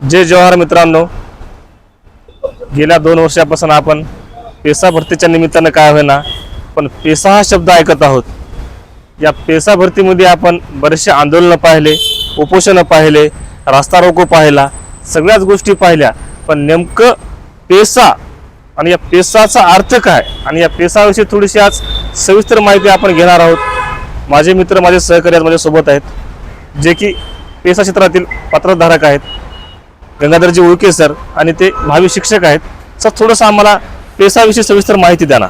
जय जवाहर मित्रांनो. गेल्या दोन वर्षापासून आपण पेसा भरतीच्या निमित्तानं काय होईना पण पेसा हा शब्द ऐकत आहोत. या पेसा भरतीमध्ये आपण बरेचसे आंदोलनं पाहिले उपोषणं पाहिले रास्ता रोको पाहिला सगळ्याच गोष्टी पाहिल्या पण नेमकं पेसा आणि या पेसाचा अर्थ काय? आणि या पेसाविषयी थोडीशी आज सविस्तर माहिती आपण घेणार आहोत. माझे मित्र माझे सहकारी आज माझ्यासोबत आहेत जे की पेसा क्षेत्रातील पात्रधारक आहेत. गंगाधरजी उळके सर आणि ते भावी शिक्षक आहेत. सर थोडंसं आम्हाला पेसाविषयी सविस्तर माहिती द्या ना.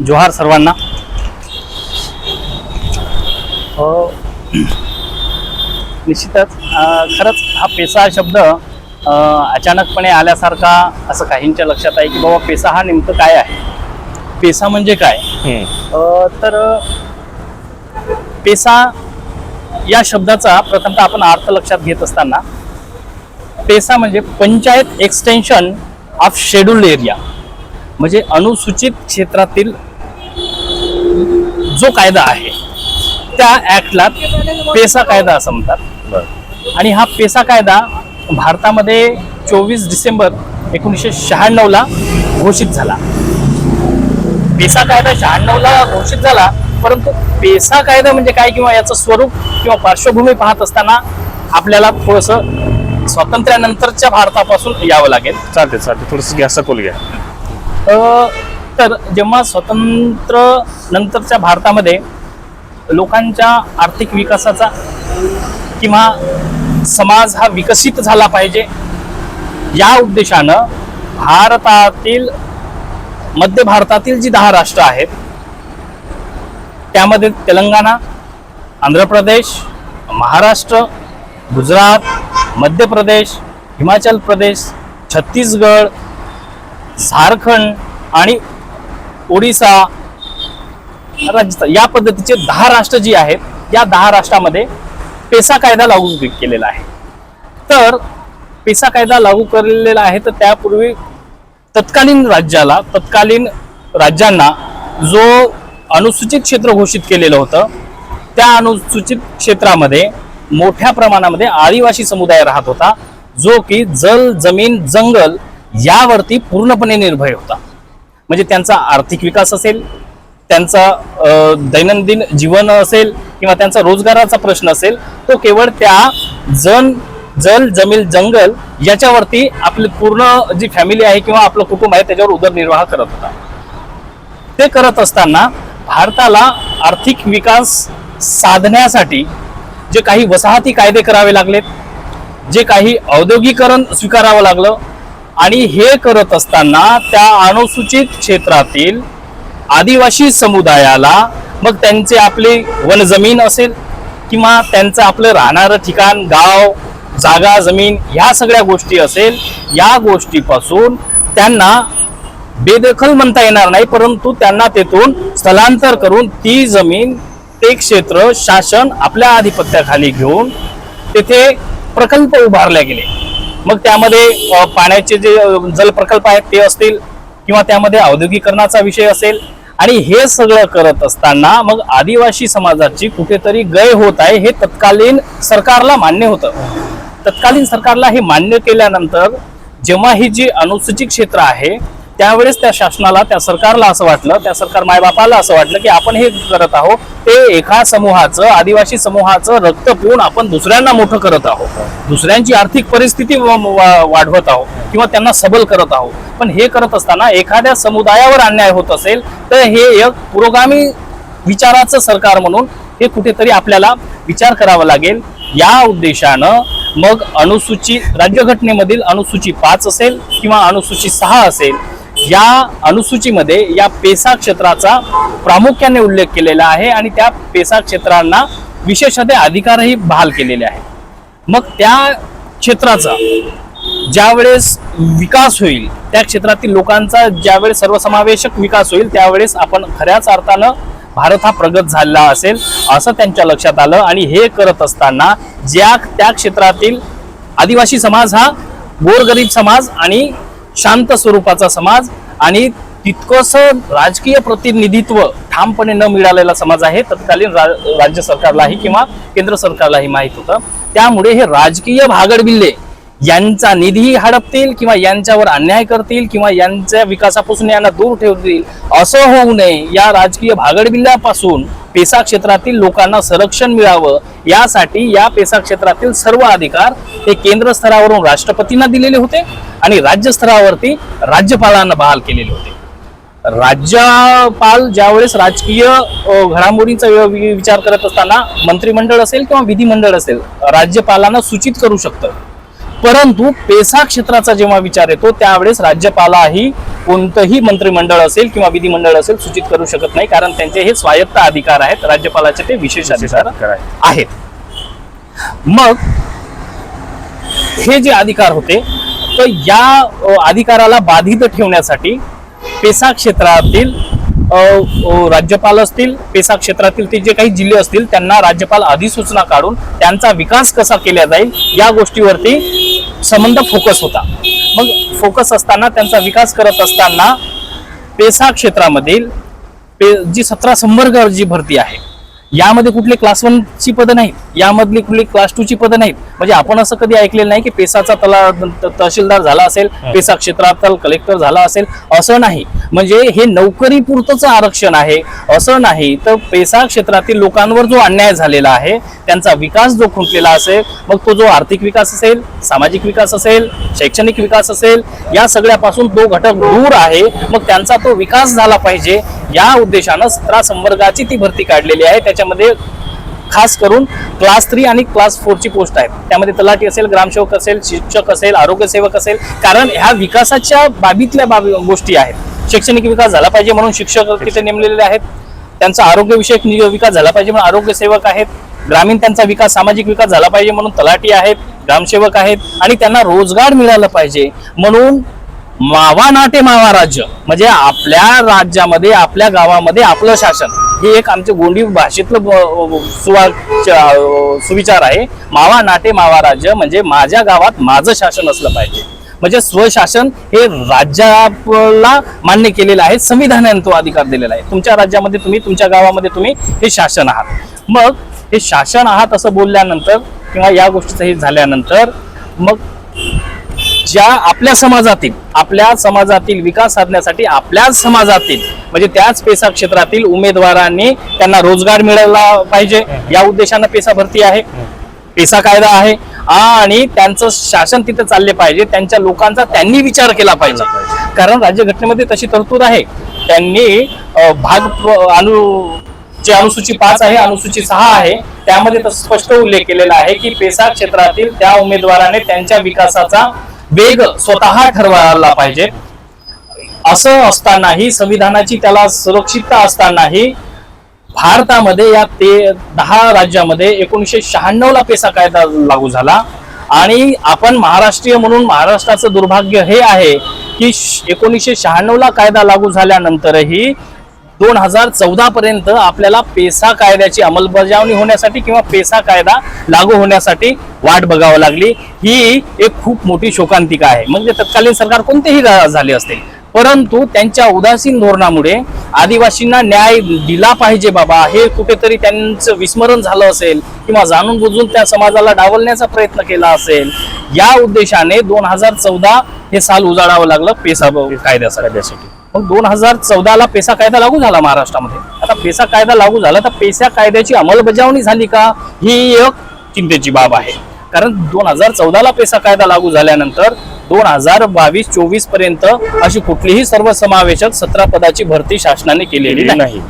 जोहार सर्वांना. निश्चितच खरंच हा पेसा शब्द अ, अचानकपणे आल्यासारखा असं काहींच्या लक्षात आहे की बाबा पेसा हा नेमकं काय आहे? पेसा म्हणजे काय? तर पेसा या शब्दाचा प्रथमतः आपण अर्थ लक्षात घेत असताना पेसा म्हणजे panchayat extension of scheduled area म्हणजे अनुसूचित क्षेत्रातील जो कायदा आहे त्या ऍक्टला पेसा कायदा असं म्हणतात. आणि हा पेसा कायदा भारतामध्ये चोवीस डिसेंबर एकोणीसशे शहाण्णवला घोषित झाला. पेसा कायदा शहाण्णवला घोषित झाला परंतु पेसा कायदा म्हणजे काय किंवा याचं स्वरूप किंवा पार्श्वभूमी पाहत असताना आपल्याला थोडंसं स्वातंत्र्यानंतरच्या भारतापासून यावं लागेल. चालते चालते थोडंसं घ्या सखोल घ्या. अ, तर जेव्हा स्वतंत्र नंतरच्या भारतामध्ये लोकांच्या आर्थिक विकासाचा किंवा समाज हा विकसित झाला पाहिजे या उद्देशानं भारतातील मध्य भारतातील जी दहा राष्ट्र आहेत त्यामध्ये तेलंगणा आंध्र प्रदेश महाराष्ट्र गुजरात मध्य प्रदेश हिमाचल प्रदेश छत्तीसगड झारखंड आणि ओडिसा राजस्थान या पद्धतीचे दहा राष्ट्र जी आहेत या दहा राष्ट्रामध्ये पेसा कायदा लागू केलेला आहे. तर पेसा कायदा लागू केलेला आहे तर त्यापूर्वी तत्कालीन राज्याला तत्कालीन राज्यांना जो अनुसूचित क्षेत्र घोषित केलेलं होतं त्या अनुसूचित क्षेत्रामध्ये मोठ्या प्रमाणामध्ये आदिवासी समुदाय राहत होता जो की जल जमीन जंगल यावरती पूर्णपणे निर्भय होता. म्हणजे त्यांचा आर्थिक विकास असेल त्यांचा दैनंदिन जीवन असेल किंवा त्यांचा रोजगाराचा प्रश्न असेल तो केवळ त्या जन जल जमीन जंगल याच्यावरती आपली पूर्ण जी फॅमिली आहे किंवा आपलं कुटुंब आहे त्याच्यावर उदरनिर्वाह करत होता. ते करत असताना भारताला आर्थिक विकास साधण्यासाठी जे काही वसाहती कायदे करावे लागलेत जे काही औद्योगिकरण स्वीकारावं लागलं आणि हे करत असताना त्या अनुसूचित क्षेत्रातील आदिवासी समुदायाला मग त्यांचे आपले वनजमीन असेल किंवा त्यांचं आपलं राहणारं ठिकाण गाव जागा जमीन ह्या सगळ्या गोष्टी असेल या गोष्टीपासून त्यांना बेदखल म्हणता येणार नाही परंतु त्यांना तेथून स्थलांतर करून ती जमीन ते क्षेत्र शासन आपल्या आधिपत्याखाली घेऊन तेथे प्रकल्प उभारले गेले. मग त्यामध्ये पाण्याचे जे जल प्रकल्प आहेत ते असतील किंवा त्यामध्ये औद्योगिकरणाचा विषय असेल आणि हे सगळं करत असताना मग आदिवासी समाजाची कुठेतरी गय होत आहे हे तत्कालीन सरकारला मान्य होतं. तत्कालीन सरकारला हे मान्य केल्यानंतर जेव्हा ही जी अनुसूचित क्षेत्र आहे त्यावेळेस त्या शासनाला त्या सरकारला असं वाटलं त्या सरकार मायबापाला असं वाटलं की आपण हे करत आहोत ते एका समूहाचं आदिवासी समूहाचं रक्त पिऊन आपण दुसऱ्यांना मोठं करत आहोत. दुसऱ्यांची आर्थिक परिस्थिती वाढवत आहोत किंवा त्यांना सबल करत आहोत. पण हे करत असताना एखाद्या समुदायावर अन्याय होत असेल तर हे एक पुरोगामी विचाराचं सरकार म्हणून हे कुठेतरी आपल्याला विचार करावा लागेल. या उद्देशानं मग अनुसूची राज्यघटनेमधील अनुसूची पाच असेल किंवा अनुसूची सहा असेल या अनुसूचीमध्ये या पेसा क्षेत्राचा प्रामुख्याने उल्लेख केलेला आहे आणि त्या पेसा क्षेत्रांना विशेषतः अधिकारही बहाल केलेले आहेत. मग त्या क्षेत्राचा ज्यावेळेस विकास होईल त्या क्षेत्रातील लोकांचा ज्यावेळेस सर्वसमावेशक विकास होईल त्यावेळेस आपण खऱ्याच अर्थानं भारत हा प्रगत झालेला असेल असं त्यांच्या लक्षात आलं आणि हे करत असताना ज्या त्या क्षेत्रातील आदिवासी समाज हा गोरगरीब समाज आणि शांत स्वरूपाचा समाज आणि तितकंस राजकीय प्रतिनिधित्व ठामपणे न मिळालेला समाज आहे तत्कालीन रा- राज्य सरकारलाही किंवा केंद्र सरकारलाही माहीत होतं. त्यामुळे हे राजकीय भागडबिल्ले यांचा निधी हडपतील किंवा यांच्यावर अन्याय करतील किंवा यांच्या विकासापासून यांना दूर ठेवतील असं होऊ नये. या राजकीय भागडबिल्ल्यापासून पेसा क्षेत्रातील लोकांना संरक्षण मिळावं. यासाठी या पेसा क्षेत्रातील सर्व अधिकार हे केंद्र स्तरावरून राष्ट्रपतींना दिलेले होते आणि राज्य स्तरावरती राज्यपालांना बहाल केलेले होते. राज्यपाल ज्यावेळेस राजकीय घडामोडींचा विचार करत असताना मंत्रिमंडळ असेल किंवा विधिमंडळ असेल राज्यपालांना सूचित करू शकतं. परंतु पेसा क्षेत्राचा जेव्हा विचार येतो त्यावेळेस राज्यपालाही कोणतंही मंत्रिमंडळ असेल किंवा विधिमंडळ असेल सूचित करू शकत नाही कारण त्यांचे हे स्वायत्त अधिकार आहेत राज्यपालाचे ते विशेष अधिकार आहेत. मग हे जे अधिकार होते तर या अधिकाराला बाधित ठेवण्यासाठी पेसा क्षेत्रातील राज्यपाल असतील पेसा क्षेत्रातील ते जे काही जिल्हे असतील त्यांना राज्यपाल अधिसूचना काढून त्यांचा विकास कसा केला जाईल या गोष्टीवरती संबंध फोकस होता. मग फोकस असताना त्यांचा विकास करत असताना पेसा क्षेत्रामधील पे जी सतरा संवर्ग जी भरती आहे यामध्ये कुठले क्लास वन ची पदं नाहीत. यामधली कुठली क्लास टू ची पदं नाहीत. म्हणजे आपण असं कधी ऐकलेलं नाही की पेसाचा तला तहसीलदार झाला असेल पेसा क्षेत्रात कलेक्टर झाला असेल असं नाही. म्हणजे हे नोकरी पुरतच आरक्षण आहे असं नाही. तर पेसा क्षेत्रातील लोकांवर जो अन्याय झालेला आहे त्यांचा विकास जो खुंटलेला असेल मग तो जो आर्थिक विकास असेल सामाजिक विकास असेल शैक्षणिक विकास असेल या सगळ्यापासून तो घटक दूर आहे मग त्यांचा तो विकास झाला पाहिजे या उद्देशानं सतरा संवर्गाची ती भरती काढलेली आहे त्याच्यामध्ये खास करून क्लास थ्री आणि क्लास फोरची पोस्ट आहेत. त्यामध्ये तलाठी असेल ग्रामसेवक असेल शिक्षक असेल आरोग्यसेवक असेल कारण ह्या विकासाच्या बाबीतल्या बाबी गोष्टी आहेत. शैक्षणिक विकास झाला पाहिजे म्हणून शिक्षक तिथे नेमलेले आहेत. त्यांचा आरोग्यविषयक विकास झाला पाहिजे म्हणून आरोग्य सेवक आहेत. ग्रामीण त्यांचा विकास सामाजिक विकास झाला पाहिजे म्हणून तलाठी आहेत ग्रामसेवक आहेत आणि त्यांना रोजगार मिळाला पाहिजे म्हणून मावा नाटे मावा राज्य म्हणजे आपल्या राज्यामध्ये आपल्या गावामध्ये आपलं शासन. हे एक आमचे गोंडी भाषेतलं सुवा- सुविचार आहे. मावा नाटे मावा राज्य म्हणजे माझ्या गावात माझं शासन असलं पाहिजे. म्हणजे स्वशासन हे राज्याला मान्य केलेलं आहे संविधानाने तो अधिकार दिलेला आहे. तुमच्या राज्यामध्ये तुम्ही तुमच्या गावामध्ये तुम्ही हे शासन आहात. मग हे शासन आहात असं बोलल्यानंतर किंवा या गोष्टीचं हे झाल्यानंतर मग ज्या आपल्या समाजातील आपल्या समाजातील विकास साधण्यासाठी आपल्याच समाजातील म्हणजे त्याच पेसा क्षेत्रातील उमेदवारांनी त्यांना रोजगार मिळाला पाहिजे. या उद्देशानं पेसा भरती आहे. पेसा कायदा आहे. आणि त्यांचं शासन तिथे चालले पाहिजे. त्यांच्या लोकांचा त्यांनी विचार केला पाहिजे. कारण राज्यघटनेमध्ये तशी तरतूद आहे. त्यांनी भाग अनु जे अनुसूची पाच आहे अनुसूची सहा आहे त्यामध्ये तसं स्पष्ट उल्लेख केलेला आहे की पेसा क्षेत्रातील त्या उमेदवाराने त्यांच्या विकासाचा वेग स्वतः ठरवायला पाहिजे. असं असतानाही संविधानाची त्याला सुरक्षितता असतानाही भारतामध्ये या ते दहा राज्यामध्ये एकोणीसशे शहाण्णवला पेसा कायदा लागू झाला. आणि आपण महाराष्ट्रीय म्हणून महाराष्ट्राचं दुर्भाग्य हे आहे की एकोणीसशे शहाण्णवला कायदा लागू झाल्यानंतरही दोन हजार चौदा पर्यंत आपल्याला पेसा कायद्याची अंमलबजावणी होण्यासाठी किंवा पेसा कायदा लागू होण्यासाठी वाट बघावं लागली. ही एक खूप मोठी शोकांतिका आहे. म्हणजे तत्कालीन सरकार कोणतेही झाले असते परंतु त्यांच्या उदासीन धोरणामुळे आदिवासींना न्याय दिला पाहिजे बाबा. हे कुठेतरी त्यांचं विस्मरण झालं असेल किंवा जाणून बुजून त्या समाजाला डावलण्याचा प्रयत्न केला असेल. या उद्देशाने दोन हजार चौदा हे साल उजाडावं लागलं पेसा कायद्यासाठी. मग दोन हजार चौदा ला पेसा कायदा लागू झाला महाराष्ट्रामध्ये. आता पेसा कायदा लागू झाला तर पेसा कायद्याची अंमलबजावणी झाली का? ही एक चिंतेची बाब आहे. कारण दोन हजार चौदा ला पेसा कायदा लागू झाल्यानंतर दोन हजार बावीस चोवीसपर्यंत अशी कुठलीही सर्वसमावेशक सतरा पदाची भरती शासनाने केलेली नाही.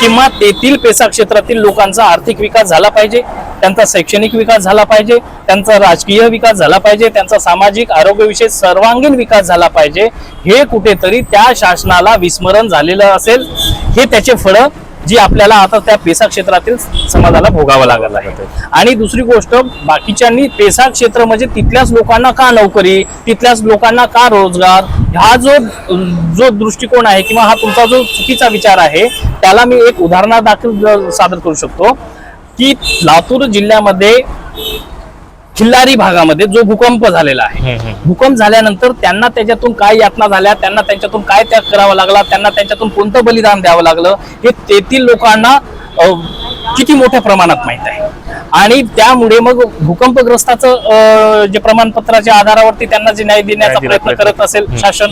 किंवा तेथील पेसा क्षेत्रातील लोकांचा आर्थिक विकास झाला पाहिजे त्यांचा शैक्षणिक विकास झाला पाहिजे त्यांचा राजकीय विकास झाला पाहिजे त्यांचा सामाजिक आरोग्यविषयी सर्वांगीण विकास झाला पाहिजे हे कुठेतरी त्या शासनाला विस्मरण झालेलं असेल. हे त्याचे फळं जी आपल्याला आता त्या पेसा क्षेत्रातील समाजाला भोगावं लागत आहे. आणि दुसरी गोष्ट बाकीच्यांनी पेसा क्षेत्र म्हणजे तिथल्याच लोकांना का नोकरी तिथल्याच लोकांना का रोजगार हा जो जो दृष्टिकोन आहे किंवा हा तुमचा जो चुकीचा विचार आहे त्याला मी एक उदाहरणादाखल सादर करू शकतो की लातूर जिल्ह्यामध्ये खिल्लारी भागामध्ये जो भूकंप झालेला आहे. भूकंप झाल्यानंतर त्यांना त्याच्यातून काय यातना झाल्या त्यांना त्यांच्यातून काय त्याग करावा लागला त्यांना त्यांच्यातून कोणतं बलिदान द्यावं लागलं हे तेथील लोकांना किती मोठ्या प्रमाणात माहीत आहे. आणि त्यामुळे मग भूकंपग्रस्ताचं जे प्रमाणपत्राच्या आधारावरती त्यांना जे न्याय देण्याचा प्रयत्न. करत असेल शासन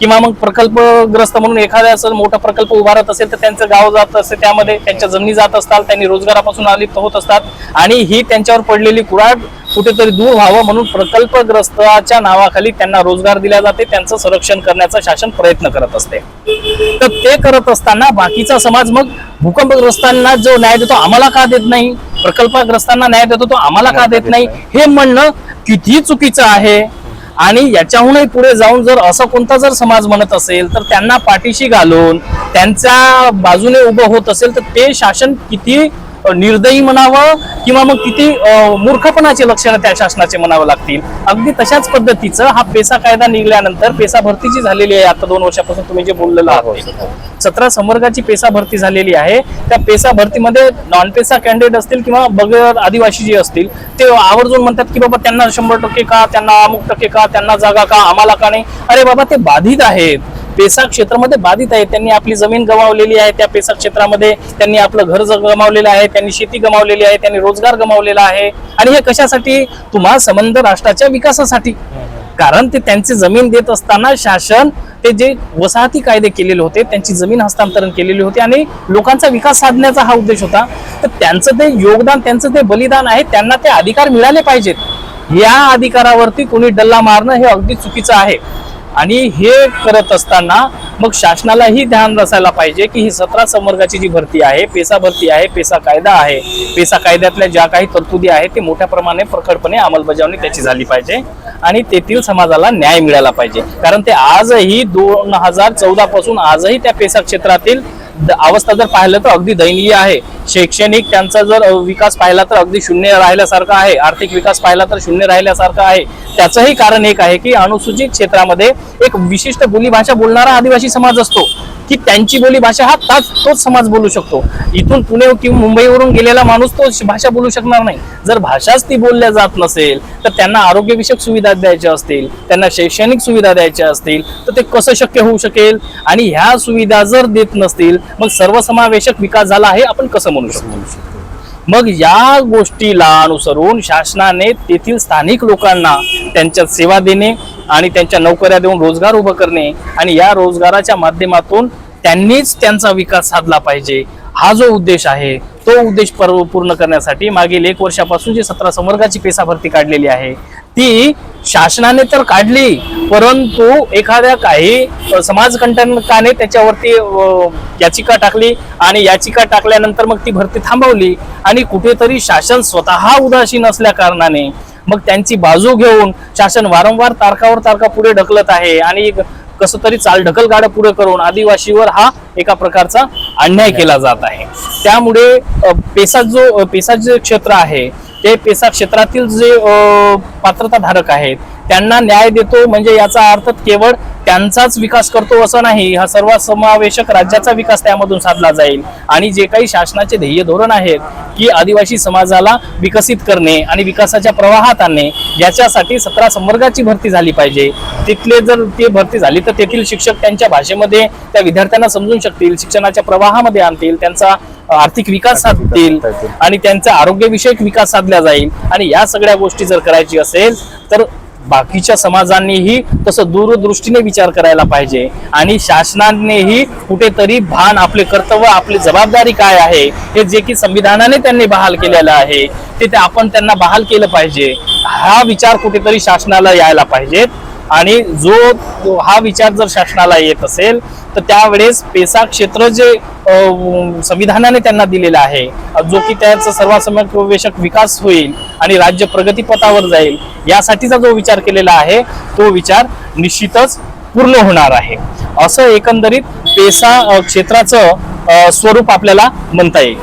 किंवा मग प्रकल्पग्रस्त म्हणून एखाद्या असं मोठा प्रकल्प उभारत असेल तर त्यांचं गाव जात असते त्यामध्ये त्यांच्या जमिनी जात असतात त्यांनी रोजगारापासून अलिप्त होत असतात. आणि ही त्यांच्यावर पडलेली कुराड कुठेतरी दूर व्हावं म्हणून प्रकल्पग्रस्ताच्या नावाखाली त्यांना रोजगार दिला जाते त्यांचं संरक्षण करण्याचा शासन प्रयत्न करत असते. तर ते करत असताना बाकीचा समाज मग भूकंपग्रस्तांना जो न्याय देतो आम्हाला का देत नाही? प्रकल्पग्रस्तांना न्याय देतो तो आम्हाला का देत नाही? हे म्हणणं किती चुकीचं आहे. आणि याच्याहूनही पुढे जाऊन जर असं कोणता जर समाज म्हणत असेल तर त्यांना पाठीशी घालून त्यांच्या बाजूने उभं होत असेल तर ते शासन किती निर्दयी म्हणावं किंवा मग किती मूर्खपणाचे लक्षणं त्या शासनाचे म्हणावं लागतील. अगदी तशाच पद्धतीचं हा पेसा कायदा निघाल्यानंतर पेसा भरती जी झालेली आहे. आता दोन वर्षापासून तुम्ही जे बोललेलं आहात सतरा संवर्गाची पेसा भरती झालेली आहे. त्या पेसा भरतीमध्ये नॉन पेसा कॅन्डिडेट असतील किंवा बगर आदिवासी जे असतील ते आवर्जून म्हणतात की बाबा त्यांना शंभर टक्के का त्यांना अमुक टक्के का त्यांना जागा का आम्हाला का नाही? अरे बाबा ते बाधित आहेत. पेसा क्षेत्रामध्ये बाधित आहेत. त्यांनी आपली जमीन गमावलेली आहे. त्या पेसा क्षेत्रामध्ये त्यांनी आपलं घर गमावलेलं आहे. त्यांनी शेती गमावलेली आहे. त्यांनी रोजगार गमावलेला आहे. आणि हे कशासाठी? तुम्हा संबंध राष्ट्राच्या विकासासाठी. कारण ते त्यांची जमीन देत असताना शासन ते जे वसाहती कायदे केलेले होते त्यांची जमीन हस्तांतरण केलेली होती आणि लोकांचा विकास साधण्याचा हा उद्देश होता. तर त्यांचं ते योगदान त्यांचं ते बलिदान आहे त्यांना ते अधिकार मिळाले पाहिजेत. या अधिकारावरती कोणी डल्ला मारणं हे अगदी चुकीचं आहे. आणि हे करत असताना मग शासनालाही ध्यान रसायला पाहिजे की ही सतरा संवर्गाची जी भरती आहे पेसा भरती आहे पेसा कायदा आहे. पेसा कायद्यातल्या ज्या काही तरतुदी आहेत ते मोठ्या प्रमाणे प्रखडपणे अंमलबजावणी त्याची झाली पाहिजे आणि तेथील समाजाला न्याय मिळाला पाहिजे. कारण ते आजही दोन हजार चौदा पासून आजही त्या पेसा क्षेत्रातील अवस्था जर पाहिलं तर अगदी दयनीय आहे. शैक्षणिक त्यांचा जर विकास पाहिला तर अगदी शून्य राहिल्यासारखा आहे. आर्थिक विकास पाहिला तर शून्य राहिल्यासारखा आहे. त्याचंही कारण एक आहे की अनुसूचित क्षेत्रामध्ये एक विशिष्ट बोलीभाषा बोलणारा आदिवासी समाज असतो. की त्यांची बोली भाषा हा ताच तोच समाज बोलू शकतो. इथून पुणे किंवा मुंबईवरून गेलेला माणूस तो भाषा बोलू शकणार नाही. जर भाषाच ती बोलल्या जात नसेल तर त्यांना आरोग्यविषयक सुविधा द्यायच्या असतील त्यांना शैक्षणिक सुविधा द्यायच्या असतील तर ते कसं शक्य होऊ शकेल? आणि ह्या सुविधा जर देत नसतील मग सर्वसमावेशक विकास झाला आहे आपण कसं म्हणू शकतो? मग या गोष्टीला अनुसरून शासनाने तेथील स्थानिक लोकांना त्यांच्यात सेवा देणे आणि त्यांच्या नोकऱ्या देऊन रोजगार उभं करणे आणि या रोजगाराच्या माध्यमातून त्यांनीच त्यांचा विकास साधला पाहिजे. हा जो उद्देश आहे तो उद्देश पर- पूर्ण करण्यासाठी मागील एक वर्षापासून जी सतरा संवर्गाची पेसा भरती काढलेली आहे ती शासनाने तर काढली परंतु एखाद्या काही अ, समाजकंटकाने त्याच्यावरती याचिका टाकली आणि याचिका टाकल्यानंतर मग ती भरती थांबवली आणि कुठेतरी शासन स्वतः उदासीन असल्या कारणाने मग त्यांची बाजू घेऊन शासन वारंवार तारकावर तारका पुढे ढकलत आहे आणि कसं तरी चाल ढकल गाडं पुढे करून आदिवासीवर हा एका प्रकारचा अन्याय केला जात आहे. त्यामुळे पेसा जो अ, पेसा जे क्षेत्र आहे ते पेसा क्षेत्रातील जे पात्रताधारक पात्रता धारक आहेत त्यांना न्याय देतो म्हणजे याचा अर्थ केवळ त्यांचाच विकास करतो असं नाही. हा सर्व समावेशक राज्याचा विकास त्यामधून साधला जाईल. आणि जे काही शासनाचे ध्येय धोरण आहेत की आदिवासी समाजाला विकसित करणे आणि विकासाच्या प्रवाहात आणणे याच्यासाठी सतरा संवर्गाची भरती झाली पाहिजे. तिथले जर ती भरती झाली तर तेथील शिक्षक त्यांच्या भाषेमध्ये त्या विद्यार्थ्यांना समजून शकतील शिक्षणाच्या प्रवाहामध्ये आणतील त्यांचा आर्थिक विकास साधतील आणि त्यांचा आरोग्यविषयक विकास साधला जाईल. आणि या सगळ्या गोष्टी जर करायची असेल तर बाकीच्या समाजांनीही तसं दूरदृष्टीने विचार करायला पाहिजे. आणि शासनानेही कुठेतरी भान आपले कर्तव्य आपली जबाबदारी काय आहे हे जे की संविधानाने त्यांनी बहाल केलेलं आहे ते ते आपण त्यांना बहाल केलं पाहिजे. हा विचार कुठेतरी शासनाला यायला पाहिजेत. आणि जो हा विचार जर शासनाला येत असेल तर त्यावेळेस पेसा क्षेत्र जे संविधानाने त्यांना दिलेलं आहे जो की त्याचा सर्वसमावेशक विकास होईल आणि राज्य प्रगतीपथावर जाईल यासाठीचा जो विचार केलेला आहे तो विचार निश्चितच पूर्ण होणार आहे. असं एकंदरीत पेसा क्षेत्राचं स्वरूप आपल्याला म्हणता येईल.